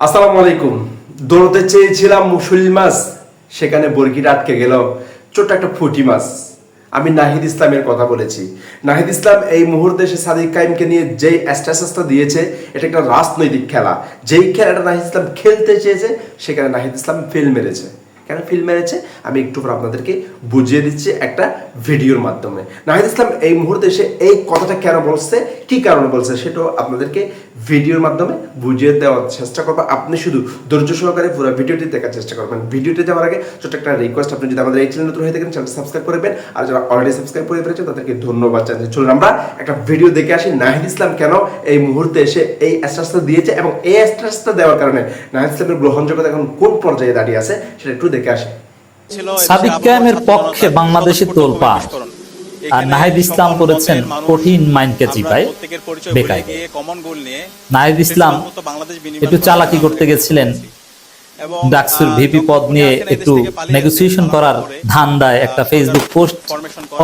আসসালামু আলাইকুম। দৌড়তে চেয়েছিলাম মুসুল মাছ, সেখানে বর্গিটা আটকে গেল ছোট্ট একটা ফুটি মাছ। আমি নাহিদ ইসলামের কথা বলেছি। নাহিদ ইসলাম এই মুহূর্তে সে সাদিক কাইমকে নিয়ে যেই অ্যাস্টাসটা দিয়েছে, এটা একটা রাজনৈতিক খেলা। যেই খেলাটা নাহিদ ইসলাম খেলতে চেয়েছে, সেখানে নাহিদ ইসলাম ফেল মেরেছে। কেন ফিল মেরেছে আমি একটু পর আপনাদেরকে বুঝিয়ে দিচ্ছি একটা ভিডিওর মাধ্যমে। নাহিদ ইসলাম, এই মুহূর্তে এসে এই কথাটা কেন বলছে? কি কারণে বলছে? সেটাও আপনাদেরকে ভিডিওর মাধ্যমে বুঝিয়ে দেওয়ার চেষ্টা করব। আপনি শুধু ধৈর্য সহকারে পুরো ভিডিওটি দেখার চেষ্টা করবেন। ভিডিওটি যাওয়ার আগে ছোট্ট একটা রিকোয়েস্ট আপনি যদি আমাদের এই চ্যানেল নতুন হয়ে থাকেন চ্যানেল সাবস্ক্রাইব করবেন আর যারা অলরেডি সাবস্ক্রাইব করে ফেলেছেন, তাদেরকে ধন্যবাদ জানাচ্ছি চলুন আমরা একটা ভিডিও দেখে আসি। নাহিদ ইসলাম কেন এই মুহূর্তে এসে এই অ্যাস্ট্রাসটা দিয়েছে এবং এই অ্যাস্ট্রাসটা দেওয়ার কারণে নাহিদ ইসলামের গ্রহণযোগ্যতা এখন কোন পর্যায়ে দাঁড়িয়ে আছে, সেটা একটু দেখে আসি। সাদিক কায়েমের পক্ষে বাংলাদেশের তোলপাড় আর নাহিদ ইসলাম করেছেন কঠিন মাইন্ডকে চিপায় বেকায় নাহিদ ইসলাম একটু চালাকি করতে গেছিলেন। ডাকসুর ভিপি পদ নিয়ে একটু নেগোসিয়েশন করার ধান্দায় একটা ফেসবুক পোস্ট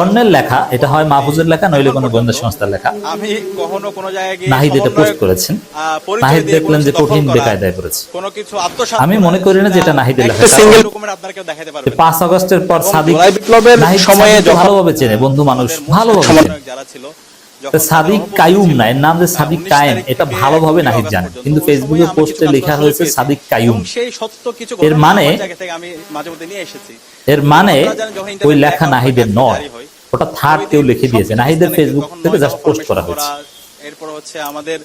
অন্যের লেখা এটা হয় মাহফুজের লেখা নইলে কোনো গোয়েন্দা সংস্থার লেখা। আমি কখনো কোনো জায়গায় নাহিদ এটা পোস্ট করেছেন। নাহিদ দেখলেন যে কঠিন বেকায়দায় পড়েছে। কোনো কিছু আমি মনে করি না যে এটা নাহিদের লেখা। document আপনারা কেউ দেখাতে পারবে। না। পাঁচ আগস্টের পর সাদিক বিপ্লবের সময়ে ভালোভাবে চেনে বন্ধু মানুষ ভালোভাবে যারা ছিল, সাদিক কায়ুম না এর নাম যে সাদিক কায়েম এটা ভালোভাবে নাহিদ জানে। কিন্তু ফেসবুকে পোস্টে লেখা হয়েছে সাদিক কায়ুম কিছু এর মানে- এর মানে ওই লেখা নাহিদের নয় ওটা থার্ড কেউ লিখে দিয়েছে। নাহিদের ফেসবুক থেকে জাস্ট পোস্ট করা হয়েছে। এরপর হচ্ছে আমাদের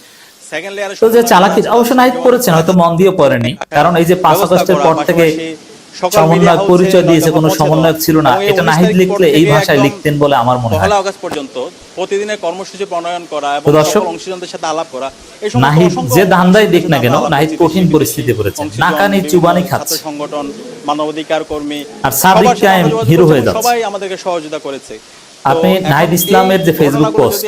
সেকেন্ড লেয়ারে তো যে চালাকি অবশ্য নাহিদ করেছেন হয়তো মন দিয়ে পড়েনি কারণ এই যে পাঁচ আগস্টের পর থেকে সমন্বয়ক পরিচয় দিয়েছে কোনো সমন্বয়ক ছিল না। এটা নাহিদ লিখলে এই ভাষায় লিখতেন বলে আমার মনে হয়। আগস্ট পর্যন্ত প্রতিদিনের কর্মসূচি প্রণয়ন করা এবং দর্শক, অংশীদারদের সাথে আলাপ করা নাহিদ যে ধান্দাই দেখ না কেন নাহিদ কঠিন পরিস্থিতি পড়েছে নাকানি চুবানি খাচ্ছে। সংগঠন মানবাধিকার কর্মী আর সাদিক সবার কায়েম হিরো হয়ে যাচ্ছে। সবাই আমাদেরকে সহযোগিতা করেছে। আপনি নাহিদ ইসলামের যে ফেসবুক পোস্ট,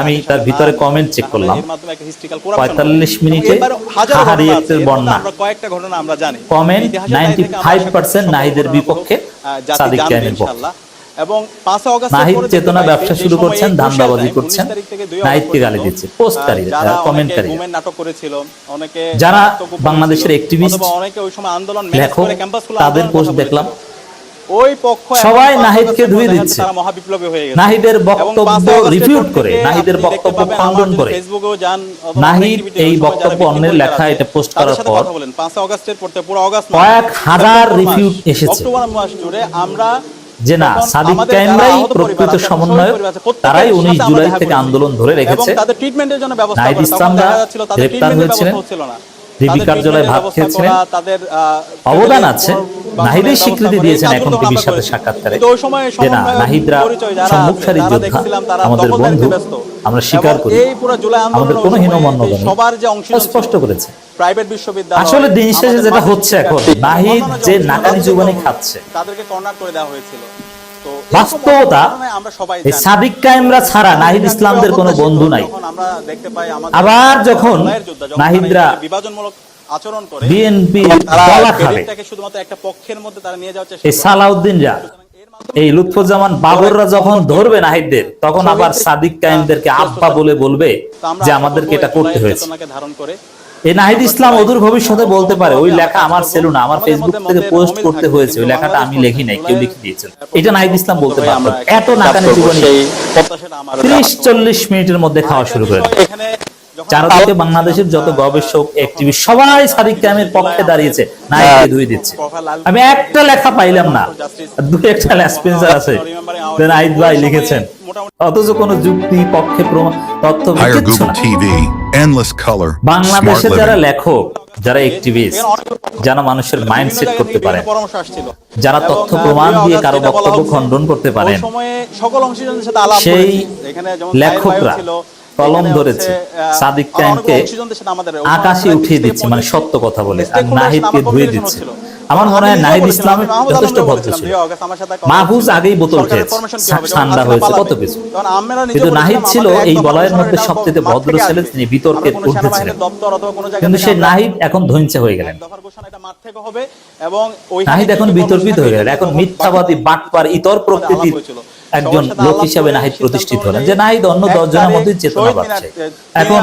আমি তার ভিতরে check তাহলে করলাম। এর মাধ্যমে একটা historical corruption 45 হবে। মিনিটে হাহারি একটের বন্যা। কয়েকটা ঘটনা আমরা জানি কমেন্ট 95% আশা করি নাহিদের বিপক্ষে, সাদিক জানবে পক্ষে। এবং 5 আগস্টের নাহিদ চেতনা ব্যবসা শুরু করছেন, ধান্দাবাজি করছেন, তারিখ থেকে 2 নাহিদকে গালি দিচ্ছে, পোস্টকারীরা, আহ, যারা নাটক করেছিল অনেকে বাংলাদেশের ছিল, activist, অথবা অনেকে ওই সময় আন্দোলন ম্যানেজ লেখক তাদের পোস্ট দেখলাম সবাই নাহিদকে ধুয়ে দিচ্ছে। তারা মহাবিপ্লবী হয়ে গেছে। নাহিদের বক্তব্য রিপিউট করে, নাহিদের বক্তব্য খণ্ডন করে। নাহিদ এই বক্তব্য অন্যের লেখা এটা পোস্ট করার পর কথা আগস্টের পর পুরো আগস্ট কয়েক হাজার রিপিউট এসেছে অক্টোবর মাস জুড়ে আমরা যে না সাদিক কায়েমরাই প্রকৃত সমন্বয়ক তারাই উনিশ জুলাই থেকে আন্দোলন ধরে রেখেছে তাদের ট্রিটমেন্টের জন্য ব্যবস্থা নাহিদ ইসলামরা গ্রেপ্তার হয়েছিলেন। ডিবি কার্যালয়ে ভাত খেয়েছিলেন। অবদান আছে। ব্যবস্থা স্বীকৃতি দিয়েছেন এখন টিভির সাথে সাক্ষাৎকারে যে না নাহিদরা সম্মুখ সারির যোদ্ধা আমাদের বন্ধু ব্যস্ত। আমরা স্বীকার করি আমাদের কোনো হীনমন্যতা নেই স্পষ্ট করেছে প্রাইভেট বিশ্ববিদ্যালয় আসলে দিন শেষে যেটা হচ্ছে এখন, নাহিদ যে নাকানি ছিল, খাচ্ছে। তাদেরকে কর্নার করে দেওয়া হয়েছিল বাস্তবতা কায়েমরা ছাড়া নাহিদ ইসলামদের কোনো বন্ধু নাই আবার যখন নাহিদরা বিভাজনমূলক আচরণ করে বিএনপি শুধুমাত্র একটা পক্ষের মধ্যে তারা নিয়ে যাওয়ার চেষ্টা এই। সালাউদ্দিনরা এই লুৎফুজ্জামান বাবররা যখন ধরবে নাহিদদের, তখন আবার সাদিক কায়েমদেরকে আব্বা বলে বলবে যে আমাদেরকে এটা করতে হয়েছে ধারণ করে এই নাহিদ ইসলাম অদূর ভবিষ্যতে বলতে পারে ওই লেখা আমার ছিল না আমার ফেসবুক থেকে পোস্ট করতে হয়েছে ওই লেখাটা আমি লিখি নাই কেউ লিখে দিয়েছেন এটা নাহিদ ইসলাম বলতে আমরা এত নাকানি জীবনী। সেই প্রত্যাশাটা আমার ত্রিশ চল্লিশ মিনিটের মধ্যে খাওয়া শুরু করে এখানে চারদিকে বাংলাদেশের যত গবেষক অ্যাক্টিভিস্ট সবাই সাদিক কায়েমের পক্ষে দাঁড়িয়েছে ধুয়ে দিচ্ছে। আমি একটা লেখা পাইলাম না। দুই একটা লেসপেন্সার আছে। যে নাহিদ ভাই লিখেছেন। অথচ কোনো যুক্তি পক্ষে প্রমাণ তথ্য না। Endless color, বাংলাদেশে বাংলাদেশের যারা living. লেখক যারা অ্যাক্টিভিস্ট যারা মানুষের মাইন্ড সেট করতে পারে যারা তথ্য প্রমাণ দিয়ে কারও বক্তব্য খণ্ডন করতে পারেন সেই। লেখকরা কলম ধরেছে। সাদিক কায়েমকে আকাশে উঠিয়ে দিচ্ছে মানে সত্য কথা বলে। আর নাহিদকে ধুয়ে দিচ্ছে। আমার মনে হয় নাহিদ ইসলাম যথেষ্ট ভদ্র ছিল। বলেছিলাম, "দুই আগস্ট আমার সাথে কথা মাহফুজ আগেই বোতল খেয়েছে। ঠান্ডা হয়েছে কত কিছু? কিন্তু নাহিদ ছিল এই বলয়ের মধ্যে সবচেয়ে ভদ্র ছেলে তিনি বিতর্কে আমরা ঊর্ধ্বে ছিলেন কিন্তু থেকে সে আমরা- নাহিদ এখন ধৈর্য হয়ে গেলেন। নাহিদ এখন বিতর্কিত হয়ে গেলেন। এখন মিথ্যাবাদী বাটপার ইতর প্রকৃতির একজন লোক হিসাবে নাহিদ প্রতিষ্ঠিত হলেন। যে নাহিদ অন্য এক দশ জনের তারিখ চেতনা পাচ্ছে এখন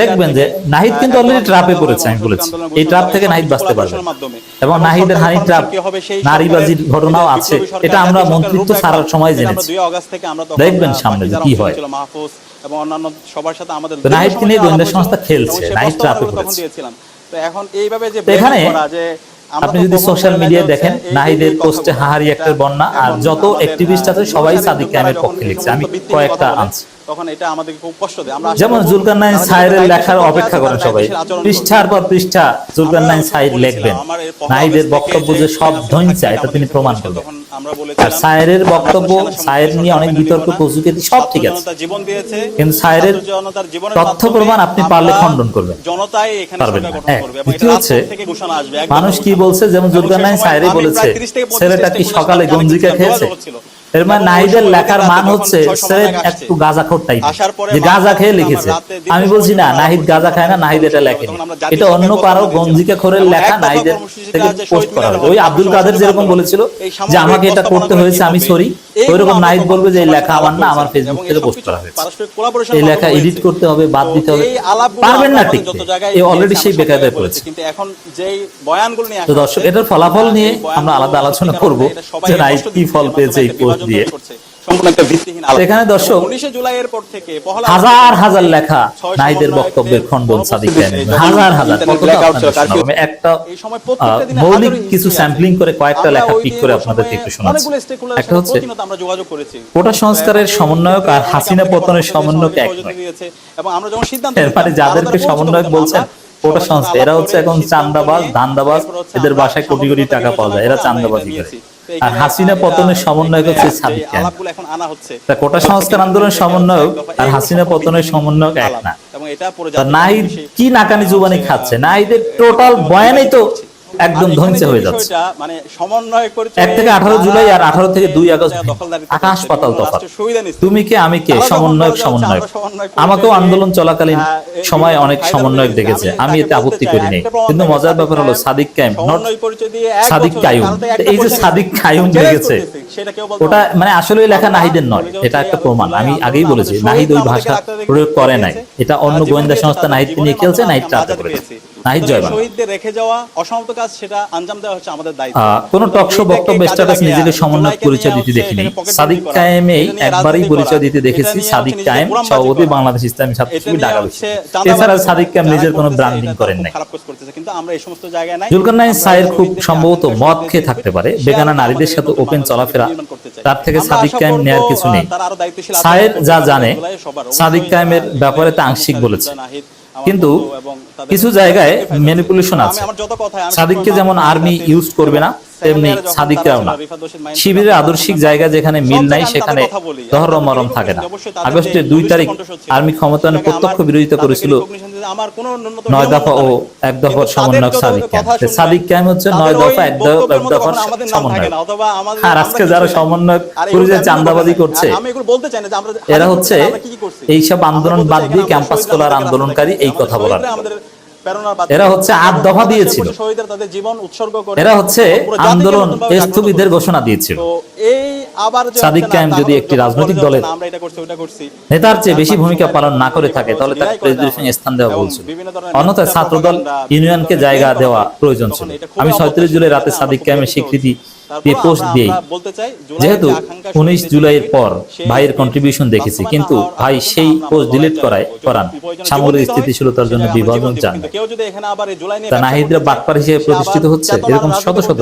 দেখবেন যে নাহিদ কিন্তু অলরেডি ট্রাপে পড়েছে আমি বলেছি। এই ট্রাপ থেকে নাহিদ বাঁচতে পারবে। এবং নাহিদের হানি ট্রাপ নারীবাজির ঘটনাও আছে। এটা আমরা মন্ত্রিত্ব ছাড়ার সময় জেনেছি আমরা 2 অগাস্ট থেকে আমরা তখন, দেখবেন সামনে কি হয়। এবং অন্যান্য সবার সাথে আমাদের তো নাহিদকে নিয়ে গোয়েন্দা সংস্থা খেলছে, নাহিদ ট্রাপে পড়েছে। তো এখন এইভাবে যে এখানে যে আপনি যদি সোশ্যাল মিডিয়ায় দেখেন নাহিদের পোস্টে হাহারি একটা বন্যা আর যত অ্যাক্টিভিস্ট আছে সবাই সাদিক কায়েমের পক্ষে লিখছে। আমি কয়েকটা আনছি। তখন এটা আমাদেরকে খুব কষ্ট দেয়। আমরা যেমন জুলকারনাইন যারা লেখার অপেক্ষা করেন সবাই। পৃষ্ঠার পর পৃষ্ঠা জুলকারনাইন সাহেব লিখবেন। বক্তব্য যে সব এটা তিনি প্রমাণ করবেন। আর আমরা বক্তব্য সায়ের নিয়ে অনেক বিতর্ক। কচুকেতি সব ঠিক আছে। জীবন দিয়েছে কিন্তু জীবনের তথ্য প্রমাণ আপনি পারলে খণ্ডন করবেন। জনতাই এখানে পারবেন দ্বিতীয় হচ্ছে, মানুষ কি বলছে? যেমন জুলকারনাইন সময় বলেছে প্রায় 30 থেকে 35 ছেলেটা কি সকালে গঞ্জিকা খেয়েছে। এর মানে নাহিদের লেখার মান হচ্ছে একটু গাঁজা গাঁজাখোর টাইপ যে গাঁজা খেয়ে লিখেছে। আমি বলছি না নাহিদ গাঁজা খায় না নাহিদ এটা লেখে। লেখেনি এটা অন্য কারও গঞ্জিকে খোরের লেখা নাহিদের থেকে পোস্ট করা হয়েছে ওই আব্দুল কাদের যেরকম বলেছিল যে আমাকে এটা করতে হয়েছে আমি সরি। ওইরকম নাইট বলবে যে লেখা আমার না আমার ফেসবুক থেকে পোস্ট করা হয়েছে। এই লেখা এডিট করতে হবে বাদ দিতে হবে। পারবেন না জায়গায় এই অলরেডি সেই বেকায়দায় পড়েছে। কিন্তু এখন যেই বয়ানগুলো নিয়ে তো দর্শক এটার ফলাফল নিয়ে আমরা আলাদা আলোচনা করব যে নাইট কি ফল পেয়েছে এই পোস্ট দিয়ে। সম্পূর্ণ একটা ভিত্তিহীন এখানে দর্শক এবং 19 জুলাইয়ের পর থেকে হাজার হাজার লেখা বক্তব্যের খণ্ডন সাদিক হাজার হাজার একটা মৌলিক কিছু স্যাম্পলিং করে কয়েকটা লেখা পিক করে আপনাদেরকে একটু শোনাচ্ছি। একটা হচ্ছে। কোটা সংস্কারের সমন্বয়ক আর হাসিনা পতনের সমন্বয়ক এক মানে যাদেরকে সমন্বয়ক বলছেন কোটা সংস্থা এরা হচ্ছে এখন চান্দাবাজ ধান্দাবাজ এদের বাসায় কোটি কোটি টাকা পাওয়া যায় এরা চান্দাবাজি করে। আর হাসিনা পতনের সমন্বয়ক হচ্ছে সাদিক এখন আনা হচ্ছে। তা কোটা সংস্কার আন্দোলন সমন্বয়ক আর হাসিনা পতনের সমন্বয়ক এক না। এবং এটা নাহিদ কি নাকানি জুবানি খাচ্ছে? নাহিদের টোটাল বয়ানেই তো একদম ধ্বংসে হয়ে যাচ্ছে। মানে সমন্বয় করে এক থেকে আঠারো জুলাই আর আঠারো থেকে দুই আগস্ট আকাশ পাতাল তফাৎ। তুমি কে আমি কে? সমন্বয়ক সমন্বয়ক। আমাকেও আন্দোলন চলাকালীন সময় অনেক সমন্বয়ক দেখেছে। আমি এতে আপত্তি করি নাই। কিন্তু মজার ব্যাপার হলো সাদিক কায়েম নট সাদিক কায়ুম। এই যে সাদিক কায়ুম লেগেছে ওটা মানে আসলে লেখা নাহিদের নয় এটা একটা প্রমাণ। আমি আগেই বলেছি নাহিদ ওই ভাষা প্রয়োগ করে নাই। এটা অন্য গোয়েন্দা সংস্থা নাহিদকে নিয়ে খেলছে নাহিদ জয় বাংলা। শহীদদের রেখে যাওয়া অসমাপ্ত কাজ সেটা আঞ্জাম দেওয়া হচ্ছে আমাদের দায়িত্ব। আহ, কোনো বক্তব্য স্ট্যাটাস নিজেকে সমন্বয় পরিচয় দিতে দেখিনি। সাদিক কায়েমেই একবারই পরিচয় দিতে দেখেছি সাদিক কায়েম সভাপতি বাংলাদেশ ইসলামী ছাত্র শিবির ঢাকা এছাড়া সাদিক কায়েম নিজের কোনো ব্র্যান্ডিং করেন নাই। খারাপ কাজ করতেছে কিন্তু আমরা এই সমস্ত জায়গায় নাই। জুলকারনাইন আমরা সায়ের খুব সম্ভবত মদ খেয়ে থাকতে পারে বেগানা নারীদের সাথে ওপেন চলাফেরা। তার থেকে সাদিক কায়েম নেয়ার কিছু নেই। সায়ের যা জানে সাদিক কায়েমের ব্যাপারে তা আংশিক বলেছে। কিন্তু কিছু জায়গায় ম্যানিপুলেশন আছে। সাদিককে যেমন আর্মি ইউজ করবে না তেমনি সাদিকরাও না শিবিরের আদর্শিক জায়গা যেখানে মিল নাই সেখানে মরম থাকে না। আগস্টের দুই তারিখ আর্মি ক্ষমতায়নে সেটাকে প্রত্যক্ষ বিরোধিতা করেছিল নয় দফা ও এক দফার সমন্বয়ক সাদিক সাদিক হচ্ছে নয় দফা এক দফার থাকে সমন্বয়ক আর আজকে যারা সমন্বয়ক আর করে যে চান্দাবাজি করছে এরা হচ্ছে। এইসব আন্দোলন বাদ দিয়ে ক্যাম্পাস খোলার আন্দোলনকারী এই কথা বলার। এরা হচ্ছে আট দফা দিয়েছিল। এরা হচ্ছে আন্দোলন স্থগিতের ঘোষণা দিয়েছিল। সাদিক কায়েম যদি একটি রাজনৈতিক দলের নেতার চেয়ে বেশি ভূমিকা পালন না করে থাকে তাহলে তাকে প্রেসিডেন্ট স্থান দেওয়া অন্যথায় ছাত্রদল ইউনিয়নকে জায়গা দেওয়া প্রয়োজন ছিল। আমি ছয়ত্রিশ জুলাই রাতে সাদিক কায়েমের স্বীকৃতি দিয়ে পোস্ট যেহেতু উনিশ জুলাইয়ের পর ভাইয়ের কন্ট্রিবিউশন দেখেছি। কিন্তু ভাই সেই পোস্ট ডিলিট করায় করান। সামগ্রিক স্থিতিশীলতার জন্য বিভাজন চান। তা নাহিদরা বাকপার বাটপার হিসেবে প্রতিষ্ঠিত হচ্ছে এরকম শত শত